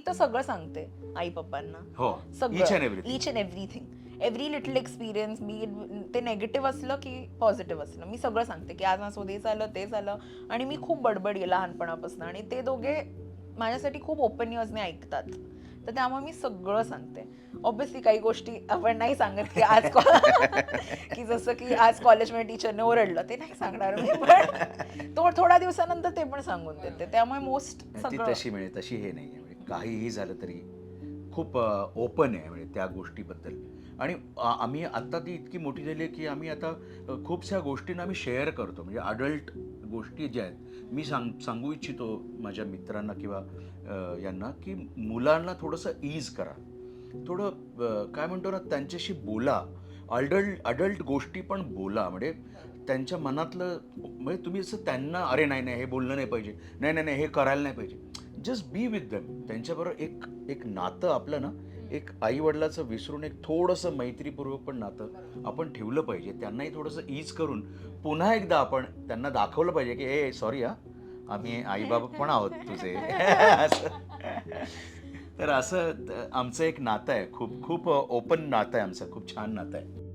मी तर सगळं सांगते आई पप्पांना हो सगळं. Each and everything every little experience मी ते नेगेटिव्ह असलं की पॉझिटिव्ह असलं. मी सगळं सांगते की आज असं हे झालं ते झालं. आणि मी खूप बडबडी लहानपणापासून. आणि ते दोघे माझ्यासाठी खूप ओपन इयर्सने ऐकतात. तर त्यामुळे मी सगळं सांगते. ऑब्विसली काही गोष्टी आपण नाही सांगत की आज को- जसं की आज कॉलेजमध्ये टीचरने ओरडलं. ते नाही सांगणार मी पण तो थोड्या दिवसानंतर ते पण सांगून देते. त्यामुळे मोस्ट ती सगळं तशी म्हणजे तशी हे नाही काहीही झालं तरी खूप ओपन आहे म्हणजे त्या गोष्टीबद्दल. आणि आम्ही आत्ता ती इतकी मोठी झाली आहे की आम्ही आता खूपशा गोष्टींना आम्ही शेअर करतो. म्हणजे अडल्ट गोष्टी ज्या आहेत मी सांग सांगू इच्छितो माझ्या मित्रांना किंवा यांना की मुलांना थोडंसं ईज करा. थोडं काय म्हणतो ना त्यांच्याशी बोला. अडल्ट अडल्ट गोष्टी पण बोला. म्हणजे त्यांच्या मनातलं म्हणजे तुम्ही असं त्यांना अरे नाही नाही हे बोललं नाही पाहिजे. नाही नाही नाही हे करायला नाही पाहिजे. जस्ट बी विथ दम त्यांच्याबरोबर एक एक नातं आपलं ना एक आई वडिलाचं विसरून एक थोडंसं मैत्रीपूर्वक पण नातं आपण ठेवलं पाहिजे. त्यांनाही थोडंसं ईज करून पुन्हा एकदा आपण त्यांना दाखवलं पाहिजे की ए सॉरी हा. आम्ही आईबाबा पण आहोत तुझे. असं. तर असं आमचं एक नातं आहे. खूप खूप ओपन नातं आहे आमचं. खूप छान नातं आहे.